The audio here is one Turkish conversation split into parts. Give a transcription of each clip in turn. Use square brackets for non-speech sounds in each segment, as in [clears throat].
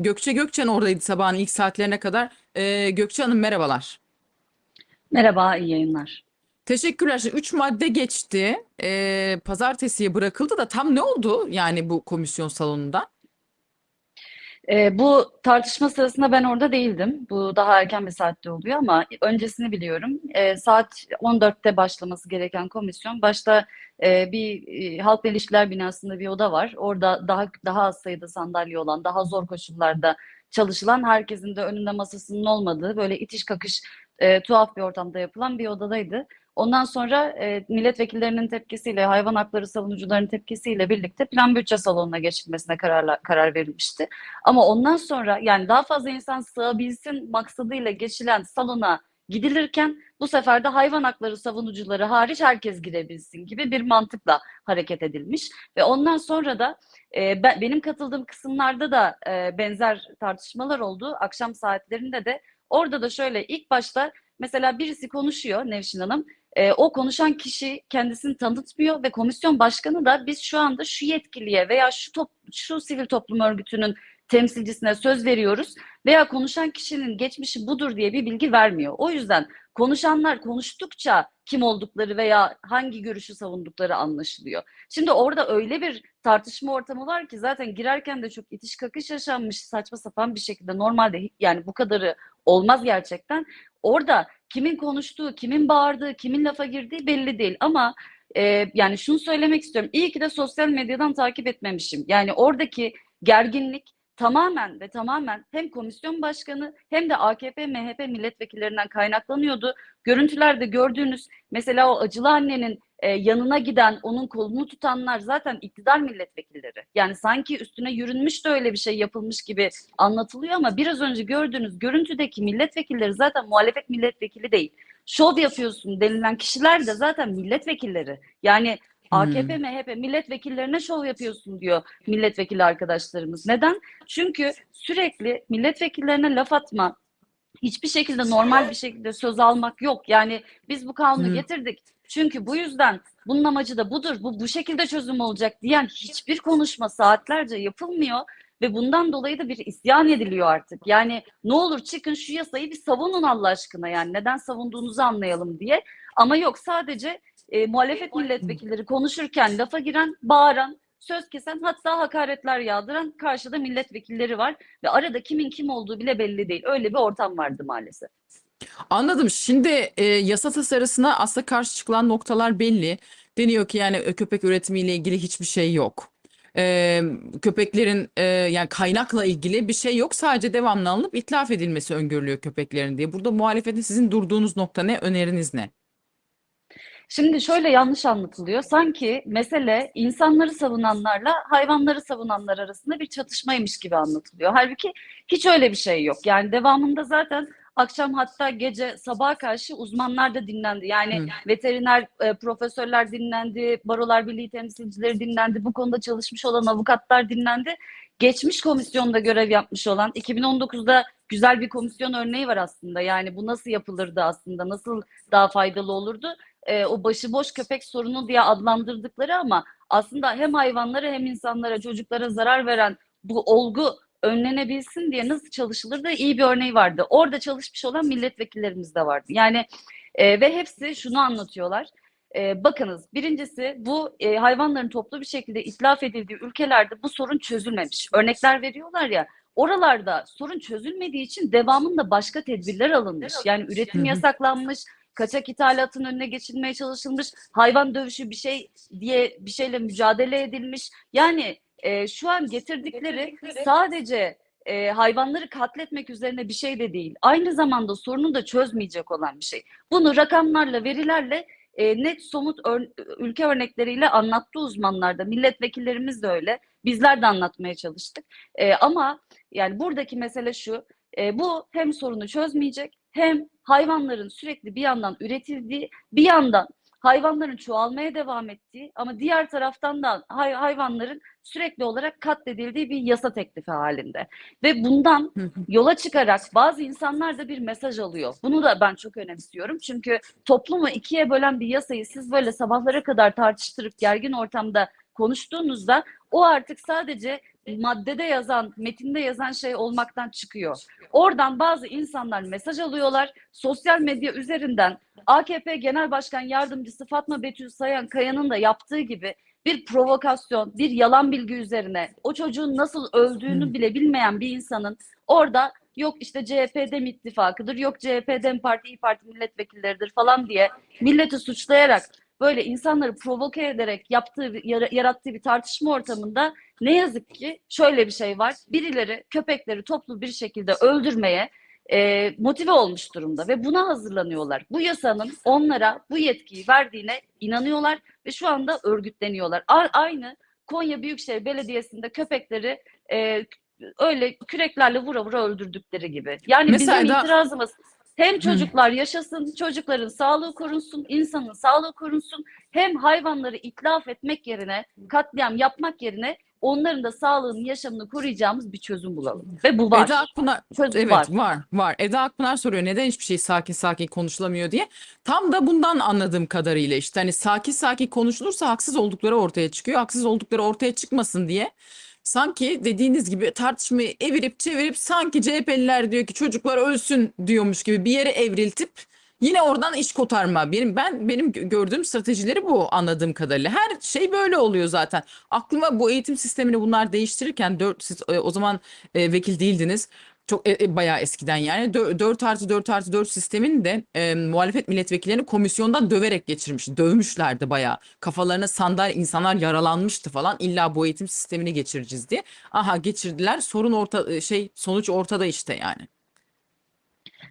Gökçe Gökçen oradaydı sabahın ilk saatlerine kadar. Ee, Gökçe Hanım merhabalar. Merhaba, iyi yayınlar. Teşekkürler. Üç madde geçti. Ee, pazartesiye bırakıldı da tam ne oldu yani bu komisyon salonunda? Ee, bu tartışma sırasında ben orada değildim. Bu daha erken bir saatte oluyor ama öncesini biliyorum. Ee, saat 14'te başlaması gereken komisyon. Başta e, bir e, halkla ilişkiler binasında bir oda var. Orada daha daha az sayıda sandalye olan, daha zor koşullarda çalışılan, herkesin de önünde masasının olmadığı, böyle itiş kakış e, tuhaf bir ortamda yapılan bir odadaydı. Ondan sonra e, milletvekillerinin tepkisiyle, hayvan hakları savunucularının tepkisiyle birlikte plan bütçe salonuna geçilmesine kararla, karar verilmişti. Ama ondan sonra yani daha fazla insan sığabilsin maksadıyla geçilen salona gidilirken bu sefer de hayvan hakları savunucuları hariç herkes girebilsin gibi bir mantıkla hareket edilmiş. Ve ondan sonra da e, ben, benim katıldığım kısımlarda da e, benzer tartışmalar oldu. Akşam saatlerinde de orada da şöyle ilk başta mesela birisi konuşuyor Nevşin Hanım. E, o konuşan kişi kendisini tanıtmıyor ve komisyon başkanı da biz şu anda şu yetkiliye veya şu top, şu sivil toplum örgütünün temsilcisine söz veriyoruz veya konuşan kişinin geçmişi budur diye bir bilgi vermiyor. O yüzden konuşanlar konuştukça kim oldukları veya hangi görüşü savundukları anlaşılıyor. Şimdi orada öyle bir tartışma ortamı var ki zaten girerken de çok itiş kakış yaşanmış saçma sapan bir şekilde normalde yani bu kadarı olmaz gerçekten. Orada kimin konuştuğu, kimin bağırdığı, kimin lafa girdiği belli değil ama e, yani şunu söylemek istiyorum. İyi ki de sosyal medyadan takip etmemişim. Yani oradaki gerginlik tamamen ve tamamen hem komisyon başkanı hem de AKP, MHP milletvekillerinden kaynaklanıyordu. Görüntülerde gördüğünüz mesela o acılı annenin e, yanına giden, onun kolunu tutanlar zaten iktidar milletvekilleri. Yani sanki üstüne yürünmüş de öyle bir şey yapılmış gibi anlatılıyor ama biraz önce gördüğünüz görüntüdeki milletvekilleri zaten muhalefet milletvekili değil. Şov yapıyorsun denilen kişiler de zaten milletvekilleri. Yani AKP, Hmm. MHP milletvekillerine şov yapıyorsun diyor milletvekili arkadaşlarımız. Neden? Çünkü sürekli milletvekillerine laf atma, hiçbir şekilde normal bir şekilde söz almak yok. Yani biz bu kanunu Hmm. getirdik. Çünkü bu yüzden bunun amacı da budur. Bu bu şekilde çözüm olacak diyen hiçbir konuşma saatlerce yapılmıyor ve bundan dolayı da bir isyan ediliyor artık. Yani ne olur çıkın şu yasayı bir savunun Allah aşkına yani neden savunduğunuzu anlayalım diye. Ama yok sadece e, muhalefet milletvekilleri konuşurken lafa giren, bağıran, söz kesen hatta hakaretler yağdıran karşıda milletvekilleri var ve arada kimin kim olduğu bile belli değil. Öyle bir ortam vardı maalesef. Anladım. Şimdi e, yasa tasarısına aslında karşı çıkılan noktalar belli. Deniyor ki yani köpek üretimiyle ilgili hiçbir şey yok. E, köpeklerin e, yani kaynakla ilgili bir şey yok. Sadece devamlı alınıp itlaf edilmesi öngörülüyor köpeklerin diye. Burada muhalefetin sizin durduğunuz nokta ne? Öneriniz ne? Şimdi şöyle yanlış anlatılıyor. Sanki mesele insanları savunanlarla hayvanları savunanlar arasında bir çatışmaymış gibi anlatılıyor. Halbuki hiç öyle bir şey yok. Yani devamında zaten akşam hatta gece sabaha karşı uzmanlar da dinlendi. Yani Hı. veteriner e, profesörler dinlendi, Barolar Birliği temsilcileri dinlendi, bu konuda çalışmış olan avukatlar dinlendi. Geçmiş komisyonda görev yapmış olan 2019'da güzel bir komisyon örneği var aslında. Yani bu nasıl yapılırdı aslında, nasıl daha faydalı olurdu? e, o başıboş köpek sorunu diye adlandırdıkları ama aslında hem hayvanlara hem insanlara, çocuklara zarar veren bu olgu önlenebilsin diye nasıl çalışılır da iyi bir örneği vardı. Orada çalışmış olan milletvekillerimiz de vardı. Yani e, ve hepsi şunu anlatıyorlar. E, bakınız birincisi bu e, hayvanların toplu bir şekilde itlaf edildiği ülkelerde bu sorun çözülmemiş. Örnekler veriyorlar ya oralarda sorun çözülmediği için devamında başka tedbirler alınmış. Yani üretim yasaklanmış, kaçak ithalatın önüne geçilmeye çalışılmış, hayvan dövüşü bir şey diye bir şeyle mücadele edilmiş. Yani e, şu an getirdikleri sadece e, hayvanları katletmek üzerine bir şey de değil. Aynı zamanda sorunu da çözmeyecek olan bir şey. Bunu rakamlarla, verilerle e, net somut ör- ülke örnekleriyle anlattı uzmanlar da. Milletvekillerimiz de öyle. Bizler de anlatmaya çalıştık. E, ama yani buradaki mesele şu. e, bu hem sorunu çözmeyecek hem hayvanların sürekli bir yandan üretildiği, bir yandan hayvanların çoğalmaya devam ettiği ama diğer taraftan da hay- hayvanların sürekli olarak katledildiği bir yasa teklifi halinde. Ve bundan yola çıkarak bazı insanlar da bir mesaj alıyor. Bunu da ben çok önemsiyorum. Çünkü toplumu ikiye bölen bir yasayı siz böyle sabahlara kadar tartıştırıp gergin ortamda konuştuğunuzda o artık sadece maddede yazan, metinde yazan şey olmaktan çıkıyor. Oradan bazı insanlar mesaj alıyorlar. Sosyal medya üzerinden AKP Genel Başkan Yardımcısı Fatma Betül Sayan Kaya'nın da yaptığı gibi bir provokasyon, bir yalan bilgi üzerine o çocuğun nasıl öldüğünü bile bilmeyen bir insanın orada yok işte CHP Dem ittifakıdır, yok CHP Dem Parti, İYİ Parti milletvekilleridir falan diye milleti suçlayarak böyle insanları provoke ederek yaptığı, yarattığı bir tartışma ortamında ne yazık ki şöyle bir şey var. Birileri köpekleri toplu bir şekilde öldürmeye e, motive olmuş durumda ve buna hazırlanıyorlar. Bu yasanın onlara bu yetkiyi verdiğine inanıyorlar ve şu anda örgütleniyorlar. A- aynı Konya Büyükşehir Belediyesi'nde köpekleri e, öyle küreklerle vura vura öldürdükleri gibi. Yani Mesela bizim da- itirazımız hem çocuklar yaşasın, çocukların sağlığı korunsun, insanın sağlığı korunsun, hem hayvanları itlaf etmek yerine, katliam yapmak yerine onların da sağlığını, yaşamını koruyacağımız bir çözüm bulalım. Ve bu var. Eda Akpınar Çözüm Evet var. var var. Eda Akpınar soruyor neden hiçbir şey sakin sakin konuşulamıyor diye. Tam da bundan anladığım kadarıyla işte hani sakin sakin konuşulursa haksız oldukları ortaya çıkıyor. Haksız oldukları ortaya çıkmasın diye. Sanki dediğiniz gibi tartışmayı evirip çevirip sanki CHP'liler diyor ki çocuklar ölsün diyormuş gibi bir yere evriltip yine oradan iş kotarma. Benim ben benim gö- gördüğüm stratejileri bu anladığım kadarıyla. Her şey böyle oluyor zaten. Aklıma bu eğitim sistemini bunlar değiştirirken dört siz e, o zaman e, vekil değildiniz. Çok e, e, bayağı eskiden yani Dö- 4 artı 4 artı 4 sistemin de e, muhalefet milletvekillerini komisyondan döverek geçirmiş. Dövmüşlerdi bayağı. Kafalarına sandalye insanlar yaralanmıştı falan. İlla bu eğitim sistemini geçireceğiz diye. Aha geçirdiler. Sorun orta e, şey sonuç ortada işte yani.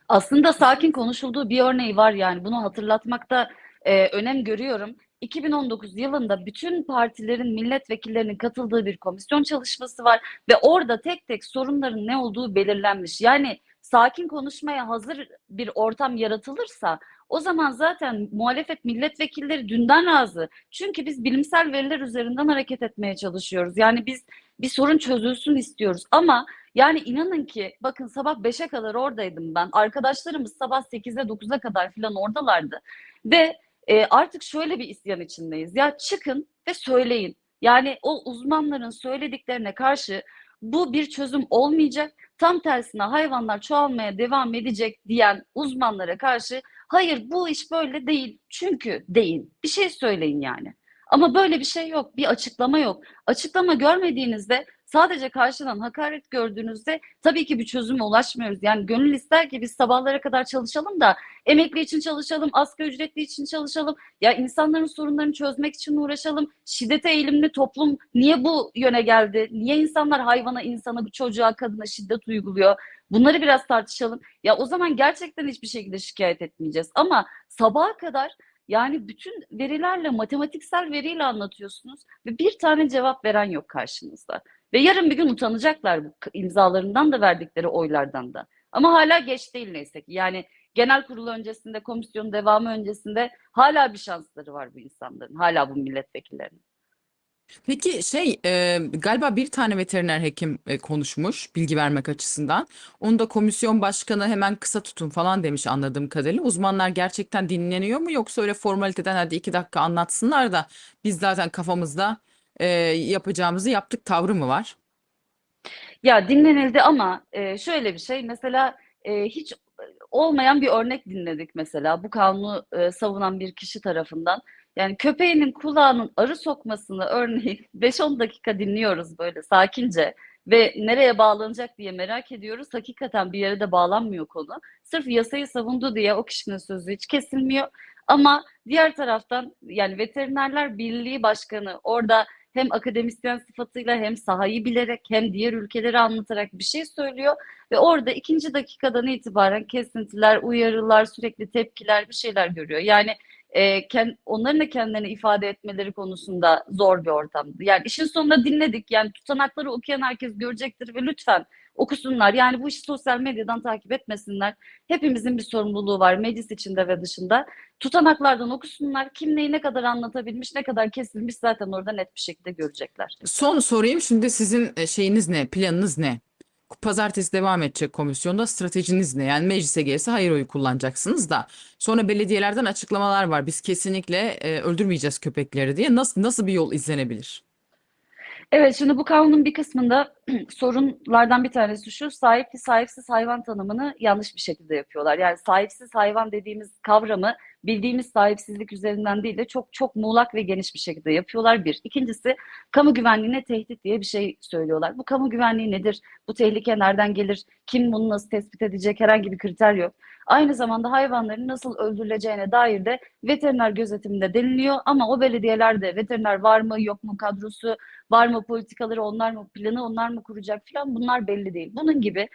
Aslında sakin konuşulduğu bir örneği var yani bunu hatırlatmakta e, önem görüyorum. 2019 yılında bütün partilerin milletvekillerinin katıldığı bir komisyon çalışması var ve orada tek tek sorunların ne olduğu belirlenmiş. Yani sakin konuşmaya hazır bir ortam yaratılırsa o zaman zaten muhalefet milletvekilleri dünden razı. Çünkü biz bilimsel veriler üzerinden hareket etmeye çalışıyoruz. Yani biz bir sorun çözülsün istiyoruz ama yani inanın ki bakın sabah 5'e kadar oradaydım ben. Arkadaşlarımız sabah 8'e 9'a kadar falan oradalardı. Ve e, artık şöyle bir isyan içindeyiz. Ya çıkın ve söyleyin. Yani o uzmanların söylediklerine karşı bu bir çözüm olmayacak. Tam tersine hayvanlar çoğalmaya devam edecek diyen uzmanlara karşı hayır bu iş böyle değil. Çünkü değil. Bir şey söyleyin yani. Ama böyle bir şey yok. Bir açıklama yok. Açıklama görmediğinizde sadece karşıdan hakaret gördüğünüzde tabii ki bir çözüme ulaşmıyoruz. Yani gönül ister ki biz sabahlara kadar çalışalım da emekli için çalışalım, asgari ücretli için çalışalım. Ya insanların sorunlarını çözmek için uğraşalım. Şiddete eğilimli toplum niye bu yöne geldi? Niye insanlar hayvana, insana, bir çocuğa, kadına şiddet uyguluyor? Bunları biraz tartışalım. Ya o zaman gerçekten hiçbir şekilde şikayet etmeyeceğiz. Ama sabaha kadar yani bütün verilerle, matematiksel veriyle anlatıyorsunuz ve bir tane cevap veren yok karşınızda. Ve yarın bir gün utanacaklar imzalarından da verdikleri oylardan da. Ama hala geç değil neyse ki. Yani genel kurul öncesinde, komisyonun devamı öncesinde hala bir şansları var bu insanların. Hala bu milletvekillerinin. Peki şey e, galiba bir tane veteriner hekim e, konuşmuş bilgi vermek açısından. Onu da komisyon başkanı hemen kısa tutun falan demiş anladığım kadarıyla. Uzmanlar gerçekten dinleniyor mu yoksa öyle formaliteden hadi iki dakika anlatsınlar da biz zaten kafamızda e, yapacağımızı yaptık tavrı mı var? Ya dinlenildi ama e, şöyle bir şey mesela e, hiç olmayan bir örnek dinledik mesela bu kanunu e, savunan bir kişi tarafından. Yani köpeğinin kulağının arı sokmasını örneğin [laughs] 5-10 dakika dinliyoruz böyle sakince ve nereye bağlanacak diye merak ediyoruz. Hakikaten bir yere de bağlanmıyor konu. Sırf yasayı savundu diye o kişinin sözü hiç kesilmiyor. Ama diğer taraftan yani Veterinerler Birliği Başkanı orada hem akademisyen sıfatıyla hem sahayı bilerek hem diğer ülkeleri anlatarak bir şey söylüyor ve orada ikinci dakikadan itibaren kesintiler, uyarılar, sürekli tepkiler bir şeyler görüyor. Yani e, kend, onların da kendilerini ifade etmeleri konusunda zor bir ortamdı. Yani işin sonunda dinledik. Yani tutanakları okuyan herkes görecektir ve lütfen okusunlar. Yani bu işi sosyal medyadan takip etmesinler. Hepimizin bir sorumluluğu var meclis içinde ve dışında. Tutanaklardan okusunlar. Kim neyi ne kadar anlatabilmiş, ne kadar kesilmiş zaten orada net bir şekilde görecekler. Son sorayım şimdi sizin e, şeyiniz ne, planınız ne? Pazartesi devam edecek komisyonda stratejiniz ne? Yani meclise gelirse hayır oyu kullanacaksınız da. Sonra belediyelerden açıklamalar var. Biz kesinlikle e, öldürmeyeceğiz köpekleri diye. Nasıl nasıl bir yol izlenebilir? Evet, şimdi bu kanunun bir kısmında [clears throat] sorunlardan bir tanesi şu, sahipli sahipsiz hayvan tanımını yanlış bir şekilde yapıyorlar. Yani sahipsiz hayvan dediğimiz kavramı bildiğimiz sahipsizlik üzerinden değil de çok çok muğlak ve geniş bir şekilde yapıyorlar bir. İkincisi kamu güvenliğine tehdit diye bir şey söylüyorlar. Bu kamu güvenliği nedir? Bu tehlike nereden gelir? Kim bunu nasıl tespit edecek? Herhangi bir kriter yok. Aynı zamanda hayvanların nasıl öldürüleceğine dair de veteriner gözetiminde deniliyor ama o belediyelerde veteriner var mı yok mu kadrosu var mı politikaları onlar mı planı onlar mı kuracak falan bunlar belli değil. Bunun gibi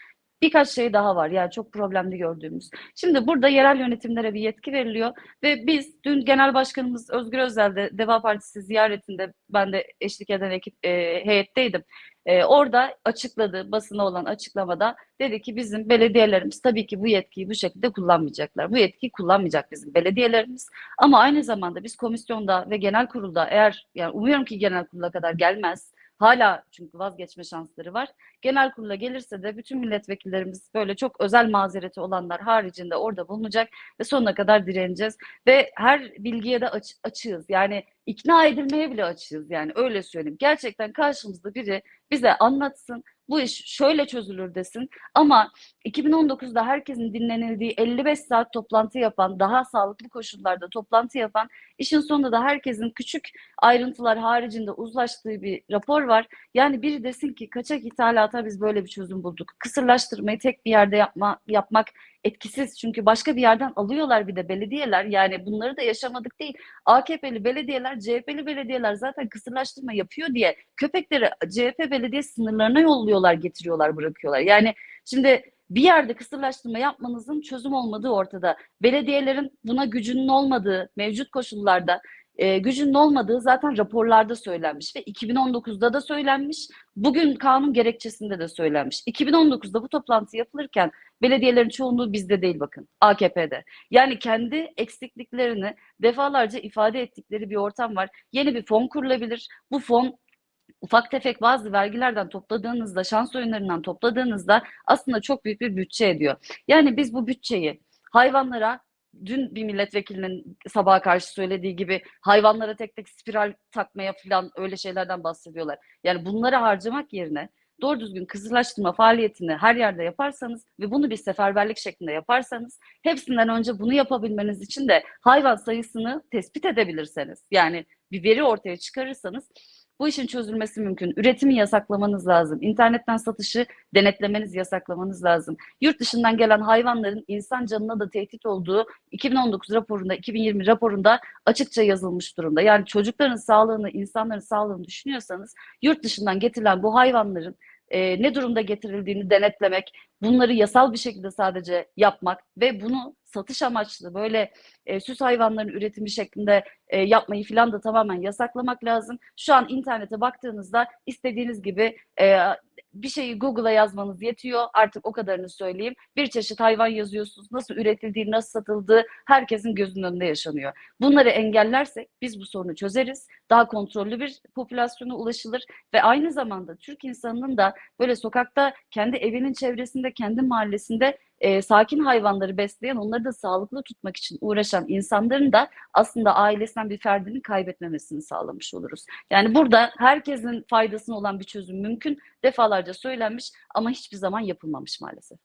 birkaç şey daha var yani çok problemli gördüğümüz. Şimdi burada yerel yönetimlere bir yetki veriliyor ve biz dün Genel Başkanımız Özgür Özel de Deva Partisi ziyaretinde ben de eşlik eden ekip e, heyetteydim. E, orada açıkladı basına olan açıklamada dedi ki bizim belediyelerimiz tabii ki bu yetkiyi bu şekilde kullanmayacaklar. Bu yetkiyi kullanmayacak bizim belediyelerimiz. Ama aynı zamanda biz komisyonda ve genel kurulda eğer yani umuyorum ki genel kurula kadar gelmez. Hala çünkü vazgeçme şansları var. Genel kurula gelirse de bütün milletvekillerimiz böyle çok özel mazereti olanlar haricinde orada bulunacak ve sonuna kadar direneceğiz. Ve her bilgiye de aç, açığız. Yani ikna edilmeye bile açığız yani öyle söyleyeyim. Gerçekten karşımızda biri bize anlatsın bu iş şöyle çözülür desin ama 2019'da herkesin dinlenildiği 55 saat toplantı yapan, daha sağlıklı koşullarda toplantı yapan, işin sonunda da herkesin küçük ayrıntılar haricinde uzlaştığı bir rapor var. Yani biri desin ki kaçak ithalata biz böyle bir çözüm bulduk. Kısırlaştırmayı tek bir yerde yapma, yapmak etkisiz çünkü başka bir yerden alıyorlar bir de belediyeler. Yani bunları da yaşamadık değil. AKP'li belediyeler, CHP'li belediyeler zaten kısırlaştırma yapıyor diye köpekleri CHP belediye sınırlarına yolluyorlar, getiriyorlar, bırakıyorlar. Yani şimdi bir yerde kısırlaştırma yapmanızın çözüm olmadığı ortada. Belediyelerin buna gücünün olmadığı mevcut koşullarda e, gücünün olmadığı zaten raporlarda söylenmiş ve 2019'da da söylenmiş. Bugün kanun gerekçesinde de söylenmiş. 2019'da bu toplantı yapılırken belediyelerin çoğunluğu bizde değil bakın AKP'de. Yani kendi eksikliklerini defalarca ifade ettikleri bir ortam var. Yeni bir fon kurulabilir. Bu fon ufak tefek bazı vergilerden topladığınızda, şans oyunlarından topladığınızda aslında çok büyük bir bütçe ediyor. Yani biz bu bütçeyi hayvanlara dün bir milletvekilinin sabaha karşı söylediği gibi hayvanlara tek tek spiral takmaya falan öyle şeylerden bahsediyorlar. Yani bunları harcamak yerine doğru düzgün kısırlaştırma faaliyetini her yerde yaparsanız ve bunu bir seferberlik şeklinde yaparsanız hepsinden önce bunu yapabilmeniz için de hayvan sayısını tespit edebilirseniz yani bir veri ortaya çıkarırsanız bu işin çözülmesi mümkün. Üretimi yasaklamanız lazım. İnternetten satışı denetlemeniz, yasaklamanız lazım. Yurt dışından gelen hayvanların insan canına da tehdit olduğu 2019 raporunda, 2020 raporunda açıkça yazılmış durumda. Yani çocukların sağlığını, insanların sağlığını düşünüyorsanız yurt dışından getirilen bu hayvanların e, ne durumda getirildiğini denetlemek, bunları yasal bir şekilde sadece yapmak ve bunu satış amaçlı böyle e, süs hayvanların üretimi şeklinde e, yapmayı filan da tamamen yasaklamak lazım. Şu an internete baktığınızda istediğiniz gibi e, bir şeyi Google'a yazmanız yetiyor. Artık o kadarını söyleyeyim. Bir çeşit hayvan yazıyorsunuz. Nasıl üretildiği, nasıl satıldığı herkesin gözünün önünde yaşanıyor. Bunları engellersek biz bu sorunu çözeriz. Daha kontrollü bir popülasyona ulaşılır ve aynı zamanda Türk insanının da böyle sokakta kendi evinin çevresinde, kendi mahallesinde e, sakin hayvanları besleyen, onları da sağlıklı tutmak için uğraşan insanların da aslında ailesinden bir ferdini kaybetmemesini sağlamış oluruz. Yani burada herkesin faydasına olan bir çözüm mümkün. Defalarca söylenmiş ama hiçbir zaman yapılmamış maalesef.